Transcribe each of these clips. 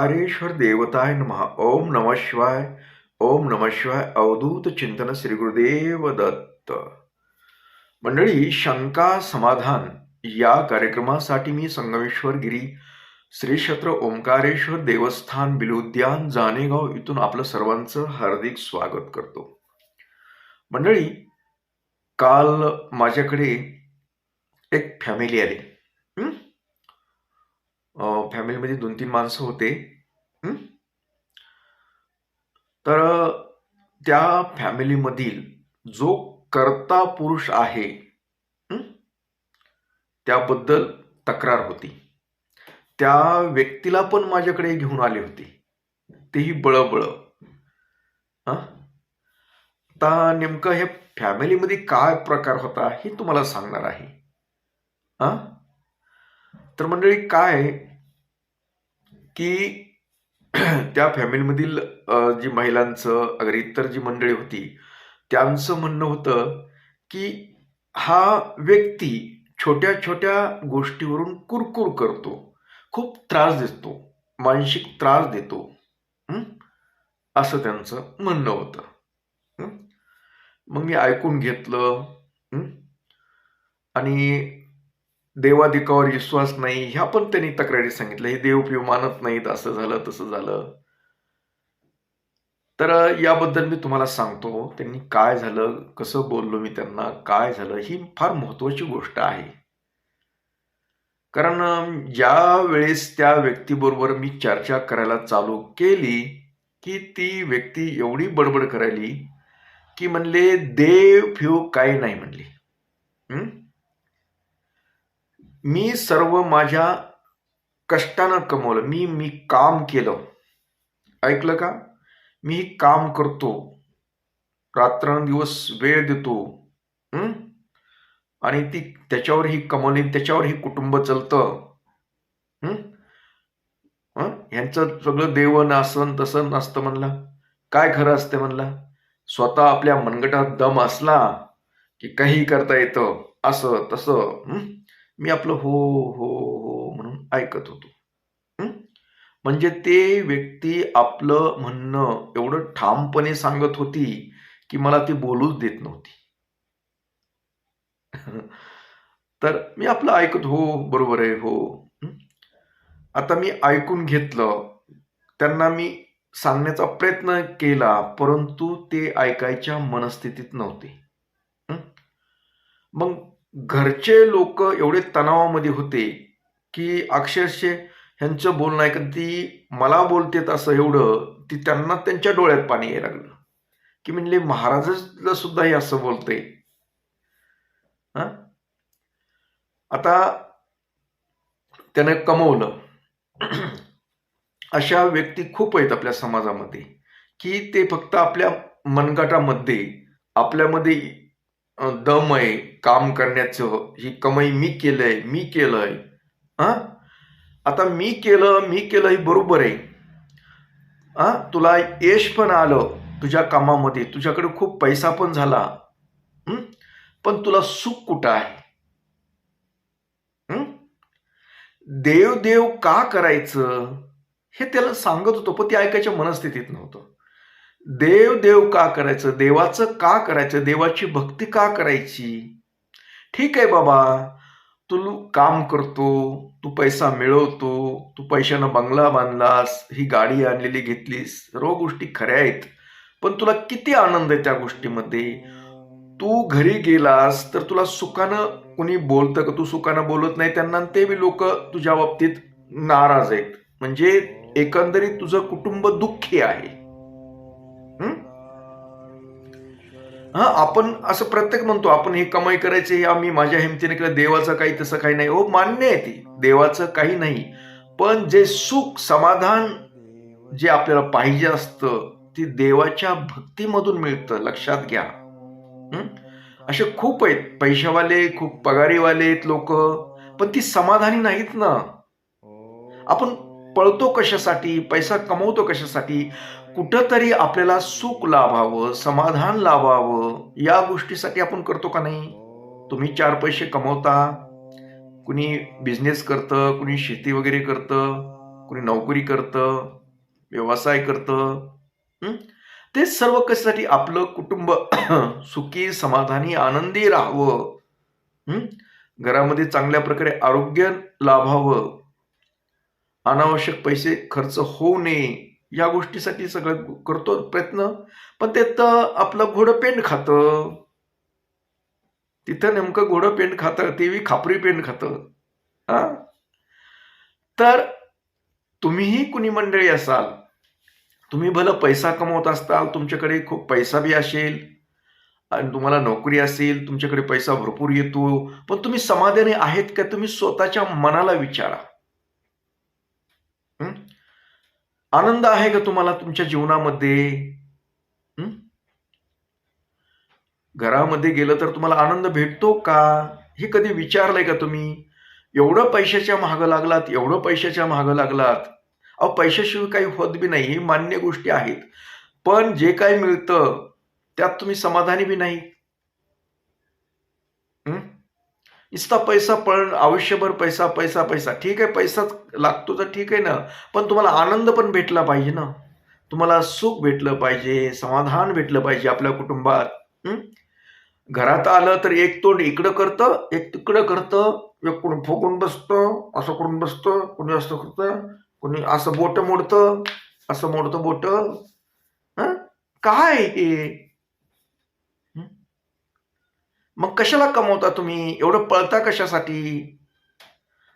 ओंकारेश्वर देवताय नमः. ओम नम शिवाय. ओम नम शिवाय. अवधूत चिंतन श्री गुरुदेव दत्त. मंडळी शंका समाधान या कार्यक्रमासाठी मी संगमेश्वर गिरी श्री क्षेत्र ओंकारेश्वर देवस्थान बिलुद्यान जानेगाव इथून आपलं सर्वांचं हार्दिक स्वागत करतो. मंडळी काल माझ्याकडे एक फॅमिली आली. फॅमिलीमध्ये दोन तीन माणसं होते. तर त्या फॅमिलीमधील जो कर्ता पुरुष आहे त्याबद्दल तक्रार होती. त्या व्यक्तीला पण माझ्याकडे घेऊन आले होते. तेही बळबळ. आता नेमकं हे फॅमिलीमध्ये काय प्रकार होता हे तुम्हाला सांगणार आहे. तर मंडळी काय आहे की त्या फॅमिलीमधील जी महिलांचं अगर इतर जी मंडळी होती त्यांचं म्हणणं होतं की हा व्यक्ती छोट्या छोट्या गोष्टीवरून कुरकुर करतो. खूप त्रास देतो. मानसिक त्रास देतो. असं त्यांचं म्हणणं होतं. मग मी ऐकून घेतलं. आणि देवाधिकावर विश्वास नाही ह्या पण त्यांनी तक्रारी सांगितल्या. हे देवपिव मानत नाहीत असं झालं तसं झालं. तर याबद्दल मी तुम्हाला सांगतो त्यांनी काय झालं कसं बोललो मी त्यांना काय झालं ही फार महत्वाची गोष्ट आहे. कारण ज्या वेळेस त्या व्यक्तीबरोबर मी चर्चा करायला चालू केली की ती व्यक्ती एवढी बडबड करायली की म्हणले देव फिव काही नाही म्हणले. मी सर्व माझ्या कष्टानं कमवलं. मी मी काम केलं. ऐकलं का? मी काम करतो. रात्रंदिवस वेळ देतो. आणि ती त्याच्यावर ही कमवली त्याच्यावर ही कुटुंब चालतं. ह्यांचं सगळं देवन असं तसं नसतं म्हणलं. काय खरं असते म्हणलं? स्वतः आपल्या मनगटात दम असला की काही करता येतं. असं तसं. मी आपलं हो हो हो म्हणून ऐकत होतो. म्हणजे ते व्यक्ती आपलं म्हणणं एवढं ठामपणे सांगत होती की मला ती बोलूच देत नव्हती. तर मी आपलं ऐकत हो बरोबर आहे हो. आता मी ऐकून घेतलं. त्यांना मी सांगण्याचा प्रयत्न केला परंतु ते ऐकायच्या मनस्थितीत नव्हते. मग घरचे लोक एवढे तणावामध्ये होते की अक्षरशः ह्यांचं बोलणं ऐकत ती मला बोलतेत असं एवढं ती त्यांना त्यांच्या डोळ्यात पाणी यायला लागलं. की म्हणले महाराजला सुद्धा हे असं बोलते आता त्याने कमवलं. अशा व्यक्ती खूप आहेत आपल्या समाजामध्ये की ते फक्त आपल्या मनगटामध्ये आपल्यामध्ये दम आहे काम करण्याचं ही कमाई मी केलंय मी केलंय. हा आता मी केलं मी केलं हे बरोबर आहे. हा तुला यश पण आलं तुझ्या कामामध्ये तुझ्याकडे खूप पैसा पण झाला. पण तुला सुख कुठं आहे? देव देव का करायचं? हे त्याला सांगत होतो पण ते ऐकायच्या मनस्थितीत नव्हतं. देव देव का करायचं? देवाचं का करायचं? देवाची भक्ती का करायची? ठीक आहे बाबा. तू काम करतो तू पैसा मिळवतो तू पैशानं बंगला बांधलास ही गाडी आणलेली घेतलीस सर्व गोष्टी खऱ्या आहेत. पण तुला किती आनंद आहे त्या गोष्टीमध्ये? तू घरी गेलास तर तुला सुखानं कुणी बोलतं का? तू सुखानं बोलत नाही त्यांना ते बी लोक तुझ्या बाबतीत नाराज आहेत. म्हणजे एकंदरीत तुझं कुटुंब दुःखी आहे. हं? हा? आपण असं प्रत्येक म्हणतो आपण हे कमाई करायची आम्ही माझ्या हिमतीने केलं देवाचं काही तसं काही नाही. हो मान्य आहे ती. देवाचं काही नाही. पण जे सुख समाधान जे आपल्याला पाहिजे असतं ती देवाच्या भक्तीमधून मिळतं. लक्षात घ्या. असे खूप आहेत. पैशावाले खूप पगारीवाले आहेत लोक. पण ती समाधानी नाहीत ना. आपण पळतो कशासाठी पैसा कमवतो कशासाठी कुठंतरी आपल्याला सुख लाभावं समाधान लाभावं या गोष्टीसाठी आपण करतो का नाही? तुम्ही चार पैसे कमवता कुणी बिझनेस करतं कुणी शेती वगैरे करतं कुणी नोकरी करतं व्यवसाय करतं ते सर्व कशासाठी? आपलं कुटुंब सुखी समाधानी आनंदी राहावं घरामध्ये चांगल्या प्रकारे आरोग्य लाभावं अनावश्यक पैसे खर्च होऊ नये. या गोष्टीसाठी सगळं करतो प्रयत्न. पण ते तर आपलं घोडं पेंड खातं. तिथं नेमकं घोडं पेंड खातं तेवी खापरी पेंड खातं. हा? तर तुम्हीही कुणी मंडळी असाल तुम्ही भलं पैसा कमवत असताल तुमच्याकडे खूप पैसा बी असेल आणि तुम्हाला नोकरी असेल तुमच्याकडे पैसा भरपूर येतो पण तुम्ही समाधानी आहेत का? तुम्ही स्वतःच्या मनाला विचारा हं? आनंद आहे का तुम्हाला तुमच्या जीवनामध्ये? घरामध्ये गेलं तर तुम्हाला आनंद भेटतो का? हे कधी विचारलंय का तुम्ही? एवढं पैशाच्या महाग लागलात एवढं पैशाच्या महाग लागलात. अहो पैशाशिवाय काही होत बी नाही हे मान्य गोष्टी आहेत. पण जे काही मिळतं त्यात तुम्ही समाधानी बी नाही हं? नुसता पैसा पण आयुष्यभर पैसा पैसा पैसा. ठीक आहे पैसाच लागतो तर ठीक आहे ना पण तुम्हाला आनंद पण भेटला पाहिजे ना. तुम्हाला सुख भेटलं पाहिजे समाधान भेटलं पाहिजे आपल्या कुटुंबात. घरात आलं तर एक तोंड इकडं करतं एक तिकडं करतं एक कोण फुकून बसतं असं करून बसतं कोणी असं करतं कोणी असं बोट मोडतं असं मोडतं बोट. काय हे? मग कशाला कमवता तुम्ही? एवढं पळता कशासाठी?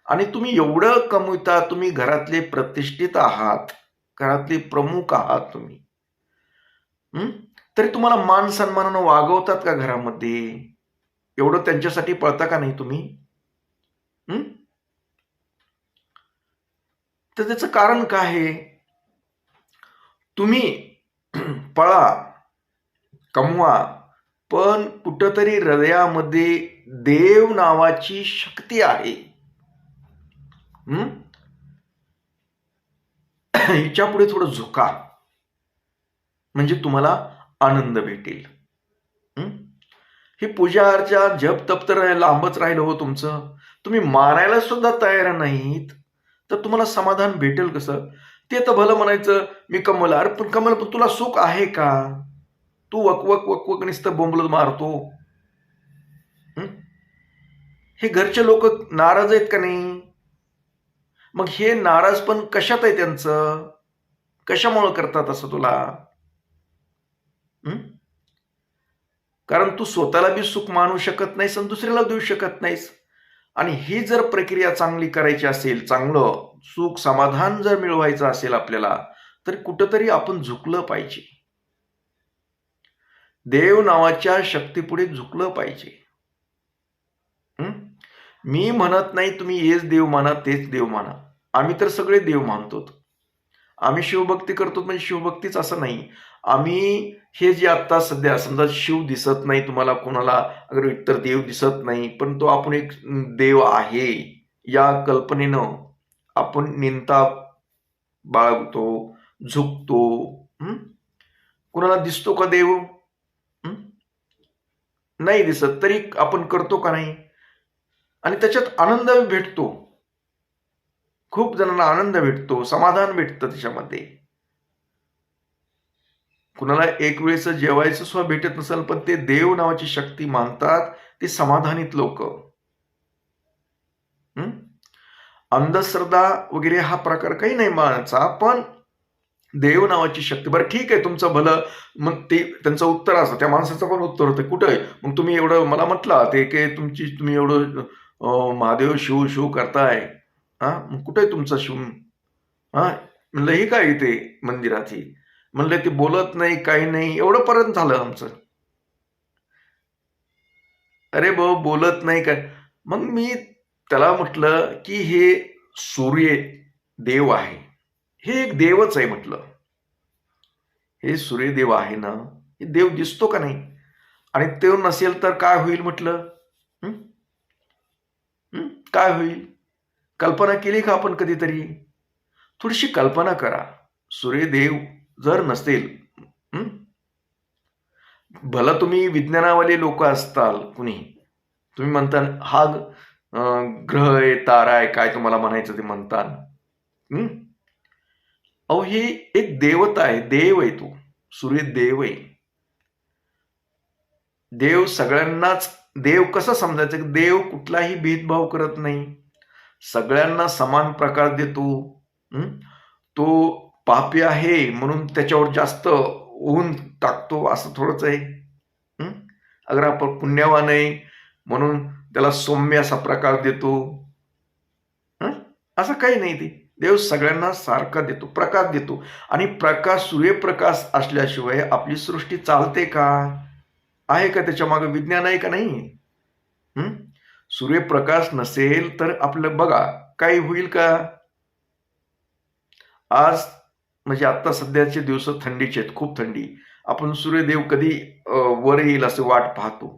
आणि तुम्ही एवढं कमवता तुम्ही घरातले प्रतिष्ठित आहात घरातले प्रमुख आहात तुम्ही. हं? तरी तुम्हाला मान सन्मानानं वागवतात का घरामध्ये? एवढं त्यांच्यासाठी पळता का नाही तुम्ही? तर त्याचं कारण काय आहे? तुम्ही पळा कमवा पण कुठंतरी हृदयामध्ये देव नावाची शक्ती आहे. हिच्या पुढे थोडं झुका. म्हणजे तुम्हाला आनंद भेटेल. ही पूजा अर्चा जप तप तर लांबच राहिलं हो तुमचं. तुम्ही मारायला सुद्धा तयार नाहीत. तर तुम्हाला समाधान भेटेल कसं? ते तर भलं म्हणायचं मी कमल अरे पण कमल पण तुला सुख आहे का? तू वक वक वक वक नुसतं बोंबलत मारतो. हे? घरचे लोक नाराज आहेत का नाही? मग हे नाराज पण कशात आहे त्यांचं? कशामुळं करतात असं तुला? कारण तू स्वतःला बी सुख मानू शकत नाहीस आणि दुसऱ्याला देऊ शकत नाहीस. आणि ही जर प्रक्रिया चांगली करायची असेल चांगलं सुख समाधान जर मिळवायचं असेल आपल्याला तर कुठंतरी आपण झुकलं पाहिजे. देव नावाच्या शक्तीपुढे झुकलं पाहिजे. मी म्हणत नाही तुम्ही हेच देव माना तेच देव माना. आम्ही तर सगळे देव मानतो. आम्ही शिवभक्ती करतो म्हणजे शिवभक्तीच असं नाही. आम्ही हे जे आत्ता सध्या समजा शिव दिसत नाही तुम्हाला कोणाला अगर इतर देव दिसत नाही पण तो आपण एक देव आहे या कल्पनेनं आपण निंता बाळगतो झुकतो. कोणाला कुणाला दिसतो का देव? नाही दिसत तरी आपण करतो का नाही? आणि त्याच्यात आनंद भेटतो. खूप जणांना आनंद भेटतो समाधान भेटतं त्याच्यामध्ये. कुणाला एक वेळेस जेवायचं सुद्धा भेटत नसेल पण ते देव नावाची शक्ती मानतात ते समाधानीत लोक. अंधश्रद्धा वगैरे हा प्रकार काही नाही मानायचा पण देव नावाची शक्ती. बरं ठीक आहे तुमचं भलं. मग ते त्यांचं उत्तर असतं त्या माणसाचं पण उत्तर होतं. कुठं आहे? मग तुम्ही एवढं मला म्हटलं ते की तुमची तुम्ही एवढं महादेव शिव शिव करताय. हा? मग कुठं आहे तुमचा शिव? हा? म्हणलं हे काय इथे मंदिरात ही म्हणलं ते बोलत नाही काही नाही. एवढं पर्यंत झालं आमचं. अरे भाऊ बोलत नाही काय? मग मी त्याला म्हटलं की हे सूर्य देव आहे. हे एक देवच आहे म्हटलं. हे सूर्यदेव आहे ना हे देव दिसतो का नाही? आणि ते नसेल तर काय होईल म्हटलं? काय होईल? कल्पना केली का आपण कधीतरी? थोडीशी कल्पना करा. सूर्यदेव जर नसेल भला तुम्ही विज्ञानावाले लोक असताल कुणी? तुम्ही म्हणता हा ग्रह आहे तारा आहे काय तुम्हाला म्हणायचं ते म्हणता अहो ही एक देवता आहे. देव आहे तो. सूर्य देव आहे. देव सगळ्यांनाच देव कसं समजायचं? की देव कुठलाही भेदभाव करत नाही. सगळ्यांना समान प्रकार देतो. तो पापी आहे म्हणून त्याच्यावर जास्त ऊन टाकतो असं थोडंच आहे. अगर आपण पुण्यवान आहे म्हणून त्याला सौम्य असा प्रकार देतो. असं काही नाही ते. देव सगळ्यांना सारखा देतो प्रकाश देतो. आणि प्रकाश सूर्यप्रकाश असल्याशिवाय आपली सृष्टी चालते का? आहे का त्याच्यामागे विज्ञान आहे का नाही? सूर्यप्रकाश नसेल तर आपलं बघा काही होईल का? आज म्हणजे आत्ता सध्याचे दिवस थंडीचे आहेत खूप थंडी. आपण सूर्यदेव कधी वर येईल असं वाट पाहतो.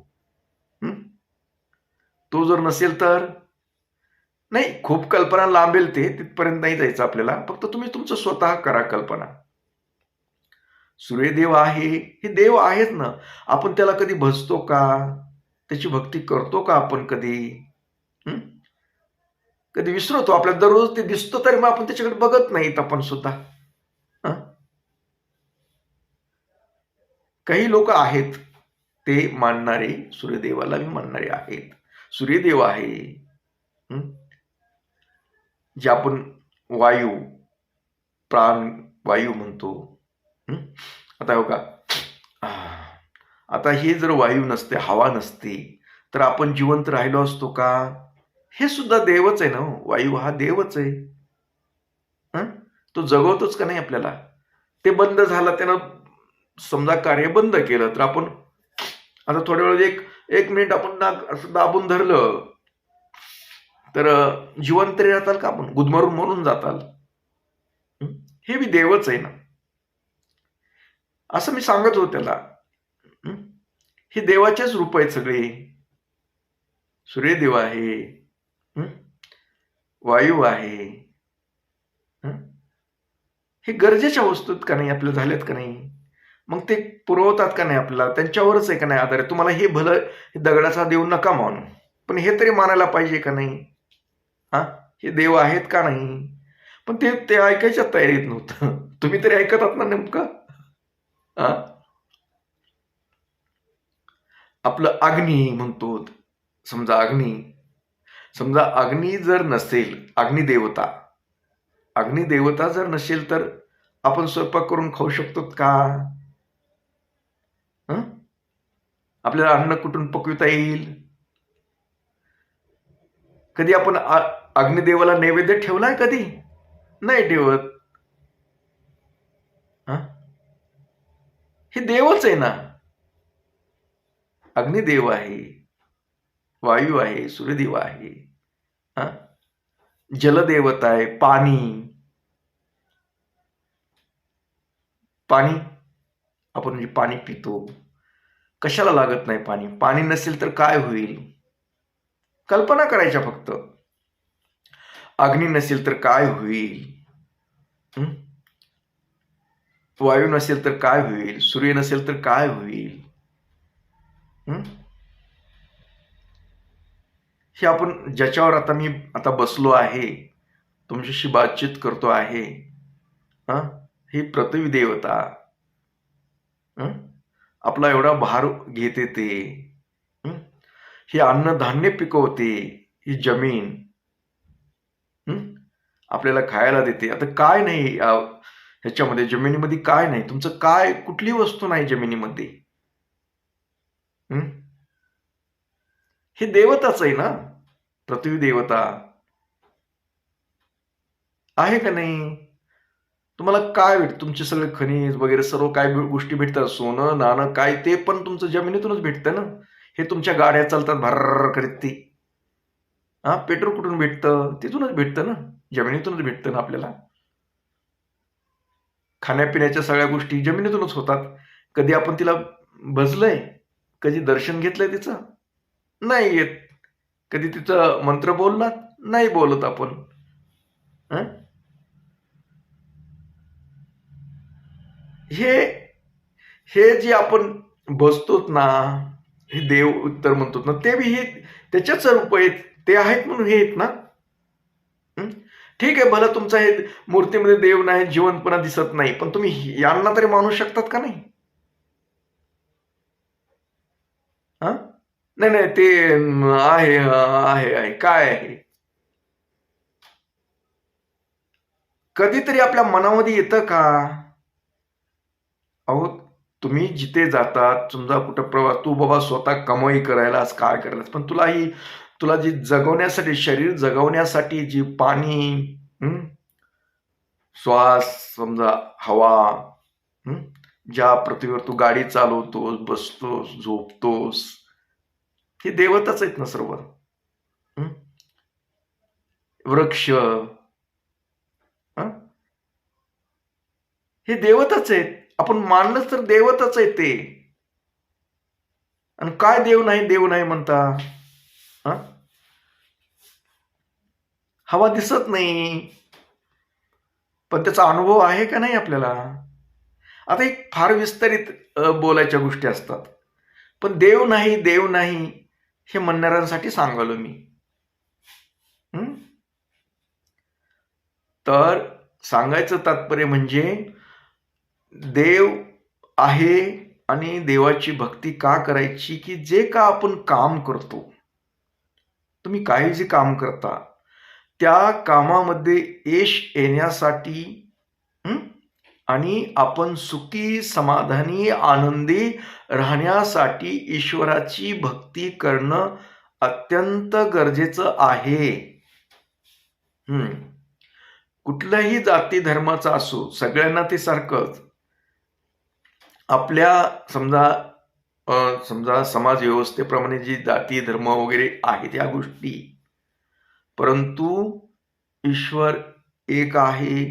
तो जर नसेल तर? नाही खूप कल्पना लांबेल ते तिथपर्यंत नाही जायचं आपल्याला. फक्त तुम्ही तुमचं स्वतः करा कल्पना. सूर्यदेव आहे हे देव आहेच ना. आपण त्याला कधी भजतो का? त्याची भक्ती करतो का आपण कधी? कधी विसरतो? आपल्याला दररोज ते दिसतो तरी मग आपण त्याच्याकडे बघत नाहीत आपण सुद्धा. काही लोक आहेत ते मानणारे सूर्यदेवाला मी मानणारे आहेत. सूर्यदेव आहे. जे आपण वायू प्राण वायू म्हणतो आता हो का आता हे जर वायू नसते हवा नसती तर आपण जिवंत राहिलो असतो का? हे सुद्धा देवच आहे ना हो. वायू हा देवच आहे. तो जगवतोच का नाही आपल्याला? ते बंद झालं त्यानं समजा कार्य बंद केलं तर आपण आता थोड्या वेळ एक एक मिनिट आपण नाक असं दाबून धरलं तर जिवंतरी जिवंत राहताल का आपण? गुदमरून म्हणून जाताल. हे? बी देवच आहे ना. असं मी सांगत होतो त्याला. हे? देवाचेच रूप आहेत सगळे. सूर्यदेव आहे. वायू आहे. हे? गरजेच्या वस्तूत का नाही? आपल्या झाल्यात का नाही? मग ते पुरवतात का नाही आपल्याला? त्यांच्यावरच आहे का नाही आधार? आहे तुम्हाला हे भलं दगडाचा देऊ नका मानू. पण हे तरी मानायला पाहिजे का नाही? हे? देव आहेत का नाही? पण ते ते ऐकायच्या तयारीत नव्हतं. तुम्ही तरी ऐकत आहात ना नेमकं? हा? आपलं अग्नी म्हणतो. समजा अग्नी. समजा अग्नी जर नसेल अग्निदेवता अग्निदेवता जर नसेल तर आपण स्वयंपाक करून खाऊ शकतो का? आपल्याला अन्न कुठून पकविता येईल? कधी आपण अग्निदेवाला नैवेद्य ठेवलाय कधी? नाही ठेवत. हे? देवच आहे ना. अग्निदेव आहे वायू आहे सूर्यदेव आहे. जलदेवता आहे पाणी. पाणी? आपण म्हणजे पाणी पितो. कशाला लागत नाही पाणी? पाणी नसेल तर काय होईल? कल्पना करायच्या फक्त. अग्नी नसेल तर काय होईल? वायू नसेल तर काय होईल? सूर्य नसेल तर काय होईल? हे? आपण ज्याच्यावर आता मी आता बसलो आहे तुमच्याशी बातचीत करतो आहे हा? ही पृथ्वी देवता आपला एवढा भार घेते ते हे अन्नधान्य पिकवते ही जमीन आपल्याला खायला देते. आता काय नाही ह्याच्यामध्ये जमिनीमध्ये काय नाही. तुमचं काय कुठली वस्तू नाही जमिनीमध्ये? हे? देवताच आहे ना? पृथ्वी देवता. आहे का नाही? तुम्हाला काय भेट तुमचे सगळे खनिज वगैरे सर्व काय गोष्टी भेटतात? सोनं नाणं काय ते पण तुमचं जमिनीतूनच भेटतं ना? हे तुमच्या गाड्या चालतात भर करीत ती. हा पेट्रोल कुठून भेटतं? तिथूनच भेटतं ना. जमिनीतूनच भेटतं ना आपल्याला. खाण्यापिण्याच्या सगळ्या गोष्टी जमिनीतूनच होतात. कधी आपण तिला भजलंय कधी दर्शन घेतलंय तिचं? नाही येत. कधी तिचं मंत्र बोललात? नाही बोलत आपण. हे? हे जे आपण बसतोत ना हे देव उत्तर म्हणतो ना ते बी हे त्याच्याच रूप आहेत. ते आहेत म्हणून हे आहेत ना? ठीक आहे भलं तुमचा हे मूर्तीमध्ये देव नाही जीवनपणा दिसत नाही पण तुम्ही यांना तरी मानू शकतात का नाही? नाही नाही ते आहे आहे आहे. काय आहे? कधीतरी आपल्या मनामध्ये येतं का? अहो तुम्ही जिथे जातात समजा कुठं प्रवास तू बाबा स्वतः कमाई करायलास काय करायलास पण तुला ही तुला जी जगवण्यासाठी शरीर जगवण्यासाठी जी पाणी श्वास समजा हवा ज्या पृथ्वीवर तू गाडी चालवतोस बसतोस झोपतोस हे देवताच आहेत ना सर्व. वृक्ष हे? देवताच आहेत. आपण मानलं तर देवताच आहे ते. आणि काय देव नाही देव नाही म्हणता? हवा दिसत नाही. पण त्याचा अनुभव आहे का नाही आपल्याला? आता एक फार विस्तारित बोलायच्या गोष्टी असतात. पण देव नाही देव नाही हे म्हणणाऱ्यांसाठी सांगालो मी. तर सांगायचं तात्पर्य म्हणजे देव आहे आणि देवाची भक्ती का करायची की जे का आपण काम करतो? तुम्ही काही जे काम करता त्या कामामध्ये यश येण्यासाठी आणि आपण सुखी समाधानी आनंदी राहण्यासाठी ईश्वराची भक्ती करणं अत्यंत गरजेचं आहे. कुठल्याही जाती धर्माचा असो सगळ्यांना ते सारखंच. आपल्या समजा समजा समाज व्यवस्थेप्रमाणे जी जाती धर्म वगैरे आहेत या गोष्टी परंतु ईश्वर एक आहे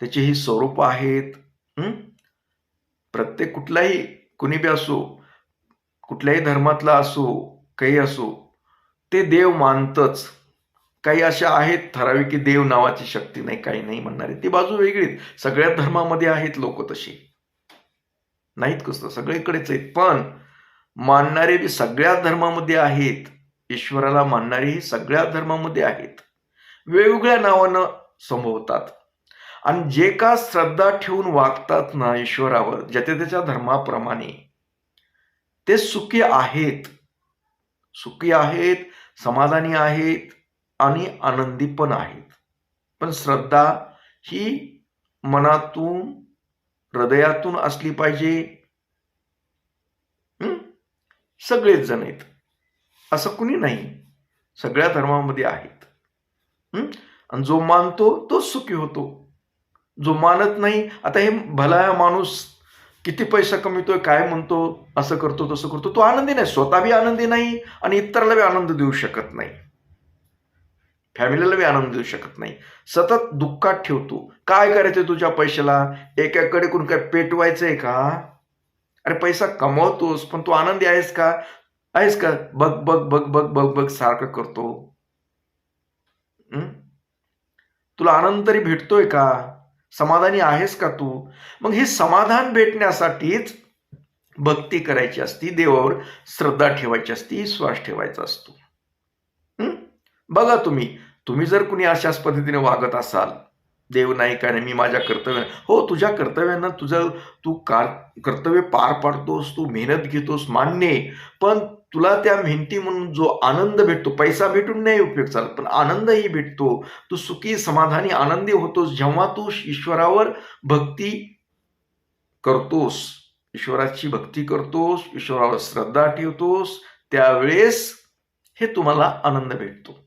त्याचेही स्वरूप आहेत. प्रत्येक कुठलाही कुणी बी असो कुठल्याही धर्मातला असो काही असो ते देव मानतच. काही अशा आहेत ठराविक की देव नावाची शक्ती नाही काही नाही म्हणणारे. ती बाजू वेगळीच. सगळ्या धर्मामध्ये आहेत लोक तशी. नाहीत कसं सगळीकडेच आहेत. पण मानणारे बी सगळ्या धर्मामध्ये आहेत. ईश्वराला मानणारेही सगळ्या धर्मामध्ये आहेत. वेगवेगळ्या नावानं संभवतात. आणि जे का श्रद्धा ठेवून वागतात ना ईश्वरावर ज्याच्या त्याच्या धर्माप्रमाणे ते सुखी आहेत. सुखी आहेत समाधानी आहेत आणि आनंदी पण आहेत. पण श्रद्धा ही मनातून हृदयातून असली पाहिजे. सगळेच जण आहेत. असं कुणी नाही. सगळ्या धर्मामध्ये आहेत. आणि जो मानतो तोच सुखी होतो. जो मानत नाही आता हे भला माणूस किती पैसा कमवतोय काय म्हणतो असं करतो तसं करतो तो आनंदी नाही. स्वतः बी आनंदी नाही आणि इतराला बी आनंद देऊ शकत नाही. फॅमिलीला बी आनंद देऊ शकत नाही. सतत दुःखात ठेवतो. काय करायचं तुझ्या पैशाला? एकाकडे कोण काय पेटवायचंय का? अरे पैसा कमवतोस पण तू आनंदी आहेस का? आहेस का? बघ बघ बघ बघ बघ बघ सारखं करतो. तुला आनंद तरी भेटतोय का? समाधानी आहेस का तू? मग हे समाधान भेटण्यासाठीच भक्ती करायची असती देवावर श्रद्धा ठेवायची असती विश्वास ठेवायचा असतो. बघा तुम्ही. तुम्ही जर कुणी अशाच पद्धतीने वागत असाल देव नाही काय नाही मी माझ्या कर्तव्य हो तुझ्या कर्तव्यांना तुझं तू कार कर्तव्य पार पाडतोस तू मेहनत घेतोस मान्य पण तुला त्या मेहनती म्हणून जो आनंद भेटतो पैसा भेटून नाही उपयोग चालत पण आनंदही भेटतो. तू सुखी समाधानी आनंदी होतोस जेव्हा तू ईश्वरावर भक्ती करतोस. ईश्वराची भक्ती करतोस ईश्वरावर श्रद्धा ठेवतोस त्यावेळेस हे तुम्हाला आनंद भेटतो.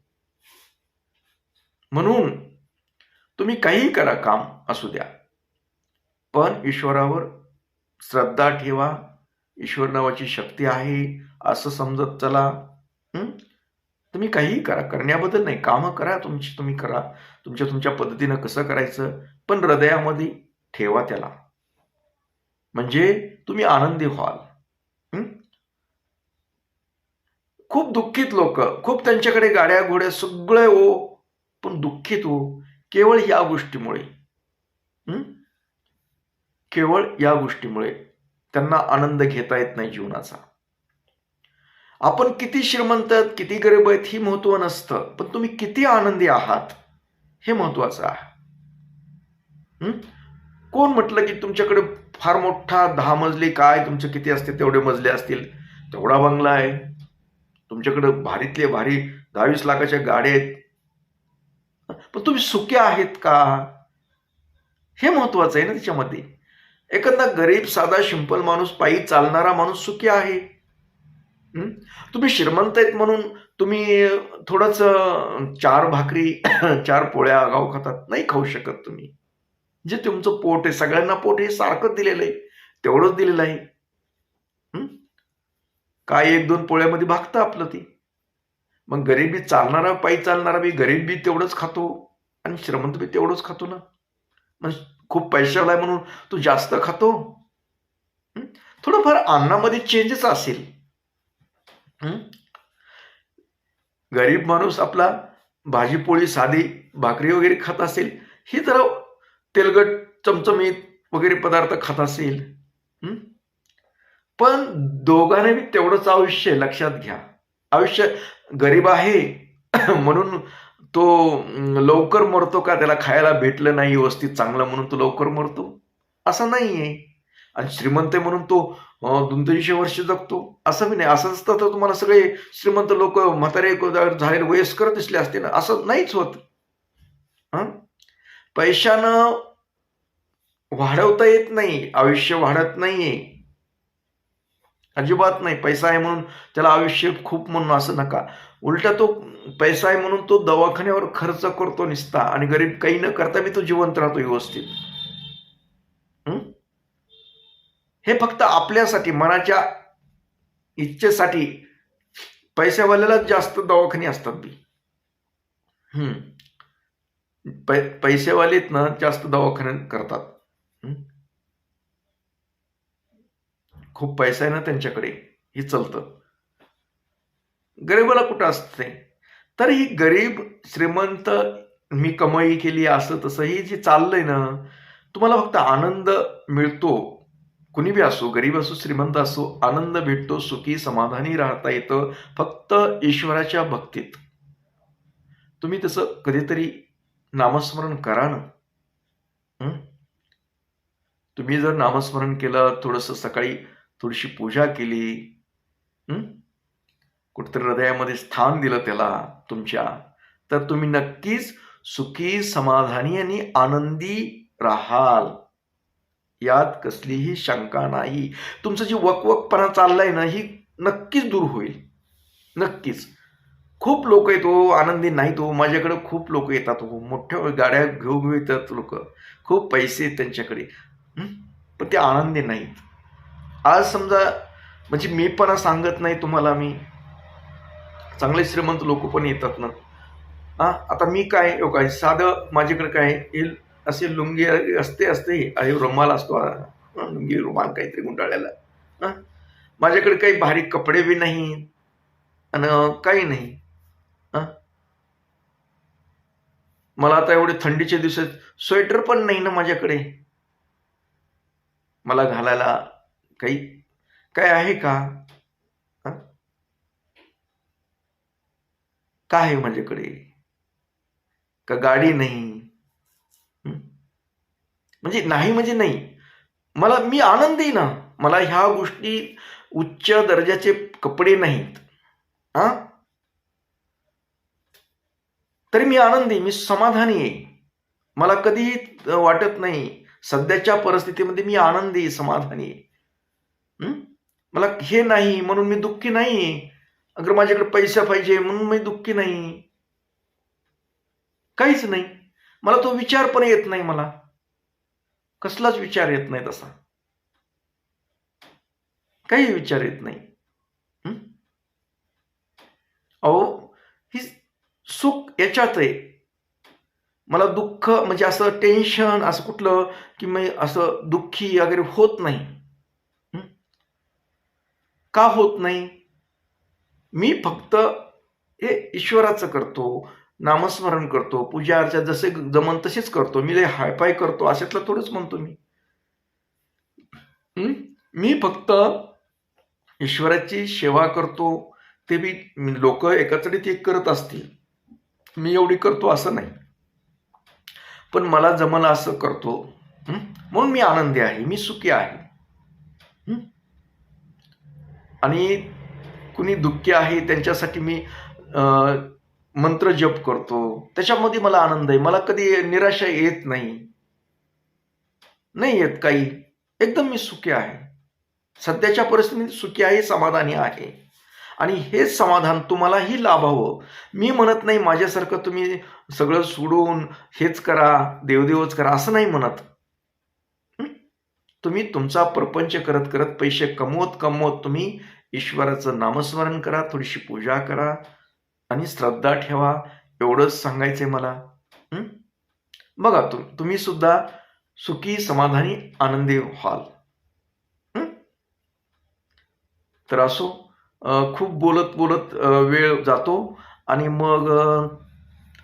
म्हणून तुम्ही काहीही करा काम असू द्या. पण ईश्वरावर श्रद्धा ठेवा. ईश्वर नावाची शक्ती आहे असं समजत चला. तुम्ही काहीही करा करण्याबद्दल नाही. कामं करा तुमची तुम्ही करा. तुमच्या तुमच्या पद्धतीनं कसं करायचं पण हृदयामध्ये ठेवा त्याला. म्हणजे तुम्ही आनंदी व्हाल. खूप दुःखित लोक खूप त्यांच्याकडे गाड्या घोड्या सगळे हो पण दुःखित हो. केवळ या गोष्टीमुळे. केवळ या गोष्टीमुळे त्यांना आनंद घेता येत नाही जीवनाचा. आपण किती श्रीमंत आहेत, किती गरीब आहेत ही महत्त्व नसतं. पण तुम्ही किती आनंदी आहात हे महत्वाचं आहे. कोण म्हटलं की तुमच्याकडे फार मोठा दहा मजली काय तुमचे किती असते तेवढे मजले असतील. तेवढा बंगला आहे. तुमच्याकडे भारीतले भारी दहावीस लाखाच्या गाड्या आहेत. पण तुम्ही सुखी आहेत का? हे महत्वाचं आहे ना त्याच्यामध्ये. एखादा गरीब साधा सिंपल माणूस पायी चालणारा माणूस सुखी आहे. तुम्ही श्रीमंत आहेत म्हणून तुम्ही थोडंच चार भाकरी चार पोळ्या गाव खातात नाही खाऊ शकत तुम्ही. जे तुमचं पोट आहे सगळ्यांना पोट हे सारखंच दिलेलं आहे. तेवढंच दिलेलं आहे. काय एक दोन पोळ्यामध्ये भागतं आपलं ती. मग गरिबी चालणारा पायी चालणारा बी गरीब बी तेवढंच खातो आणि श्रीमंत बी तेवढंच खातो ना. मग खूप पैशाला आहे म्हणून तू जास्त खातो? थोडंफार अन्नामध्ये चेंजेस असेल. गरीब माणूस आपला भाजीपोळी साधी भाकरी वगैरे खात असेल ही जरा तेलगट चमचमीत वगैरे पदार्थ खात असेल. पण दोघांनी तेवढंच आयुष्य लक्षात घ्या. आयुष्य गरीब आहे म्हणून तो लवकर मरतो का? त्याला खायला भेटलं नाही व्यवस्थित चांगलं म्हणून तो लवकर मरतो. असं नाही आहे आणि श्रीमंत आहे म्हणून तो दोन तीनशे वर्ष जगतो. असं बी नाही. असं असतं तर तुम्हाला सगळे श्रीमंत लोक म्हातारे झालेले वयस्कर दिसले असते ना असं नाहीच होत. पैशानं वाढवता येत नाही. आयुष्य वाढत नाहीये. अजिबात नाही. पैसा आहे म्हणून त्याला आयुष्य खूप म्हणून असं नका. उलटा तो पैसा आहे म्हणून तो दवाखान्यावर खर्च करतो निसता आणि गरीब काही न करता मी तो जिवंत राहतो व्यवस्थित. हे? फक्त आपल्यासाठी मनाच्या इच्छेसाठी पैशावाल्यालाच जास्त दवाखाने असतात बी. हम्म पैसेवालेत ना जास्त दवाखाने करतात. खूप पैसा आहे ना त्यांच्याकडे हे चालतं. गरीबाला कुठं असते? तर ही गरीब श्रीमंत मी कमाई केली असं तसं ही जे चाललंय ना तुम्हाला फक्त आनंद मिळतो. कुणी बी असो गरीब असो श्रीमंत असो आनंद भेटतो सुखी समाधानी राहता येतं फक्त ईश्वराच्या भक्तीत. तुम्ही तसं कधीतरी नामस्मरण करा ना. तुम्ही जर नामस्मरण केलं थोडंसं सकाळी थोडीशी पूजा केली कुठंतरी कुठेतरी हृदयामध्ये स्थान दिलं त्याला तुमच्या. तर तुम्ही नक्कीच सुखी समाधानी आणि आनंदी राहाल. यात कसलीही शंका नाही. तुमचं जी वकवकपणा चाललाय ना ही नक्कीच दूर होईल. नक्कीच. खूप लोक येतो आनंदी नाही तो. माझ्याकडे खूप लोक येतात हो. मोठ्या गाड्या घेऊ घेऊ येतात लोक. खूप पैसे आहेत त्यांच्याकडे. पण ते आनंदी नाहीत. आज समजा म्हणजे मी पण सांगत नाही तुम्हाला मी. चांगले श्रीमंत लोक पण येतात ना. हा आता मी काय हो काय साधं माझ्याकडे काय हे असे लुंगी असते असते आणि रुमाल असतो लुंगी रुमाल काहीतरी गुंडाळ्याला हा माझ्याकडे काही भारी कपडे बी नाही. आणि काही नाही. हां. मला आता एवढे थंडीचे दिवसात स्वेटर पण नाही ना माझ्याकडे. मला घालायला काही काय आहे का? काय आहे माझ्याकडे? का गाडी नाही? म्हणजे नाही म्हणजे नाही. मला मी आनंदी ना. मला ह्या गोष्टी उच्च दर्जाचे कपडे नाहीत. हा? तरी मी आनंदी मी समाधानी आहे. मला कधीही वाटत नाही. सध्याच्या परिस्थितीमध्ये मी आनंदी समाधानी आहे. मला हे नाही म्हणून मी दुःखी नाही. अगर माझ्याकडे पैसा पाहिजे म्हणून मी दुःखी नाही. काहीच नाही. मला तो विचार पण येत नाही मला. कसलाच विचार येत नाही तसा. काही विचार येत नाही. अहो ही सुख याच्यात आहे. मला दुःख म्हणजे असं टेन्शन असं कुठलं की मी असं दुःखी वगैरे होत नाही. का होत नाही? मी फक्त हे ईश्वराचं करतो नामस्मरण करतो पूजा अर्चा जसे जमन तसेच करतो. मी लय हायपाय करतो अशातलं थोडंच म्हणतो मी. मी फक्त ईश्वराची सेवा करतो ते बी लोक एकत्रित एक करत असतील. मी एवढी करतो असं नाही. पण मला जमलं असं करतो. म्हणून मी आनंदी आहे मी सुखी आहे. आणि कुणी दुःखी आहे त्यांच्यासाठी मी मंत्र जप करतो. त्याच्यामध्ये मला आनंद आहे. मला कधी निराशा येत नाही. नाही येत काही. एकदम मी सुखी आहे. सध्याच्या परिस्थितीत सुखी आहे समाधानी आहे. आणि हेच समाधान तुम्हालाही लाभावं. मी म्हणत नाही माझ्यासारखं तुम्ही सगळं सोडून हेच करा देवदेवच करा असं नाही म्हणत. तुम्ही तुमचा प्रपंच करत करत पैसे कमवत कमवत तुम्ही ईश्वराचं नामस्मरण करा थोडीशी पूजा करा आणि श्रद्धा ठेवा. एवढंच सांगायचंय मला. बघा तुम तुम्ही सुद्धा सुखी समाधानी आनंदी व्हाल. तर असो खूप बोलत बोलत वेळ जातो आणि मग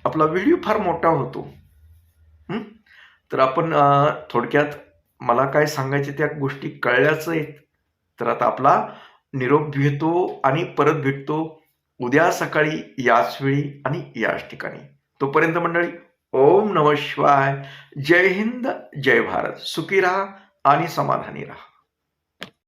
आपला व्हिडिओ फार मोठा होतो. तर आपण थोडक्यात मला काय सांगायचे त्या गोष्टी कळल्याच आहेत तर आता आपला निरोप घेतो आणि परत भेटतो उद्या सकाळी याच वेळी आणि याच ठिकाणी. तोपर्यंत मंडळी ओम नम शिवाय. जय हिंद जय भारत. सुखी राहा आणि समाधानी राहा.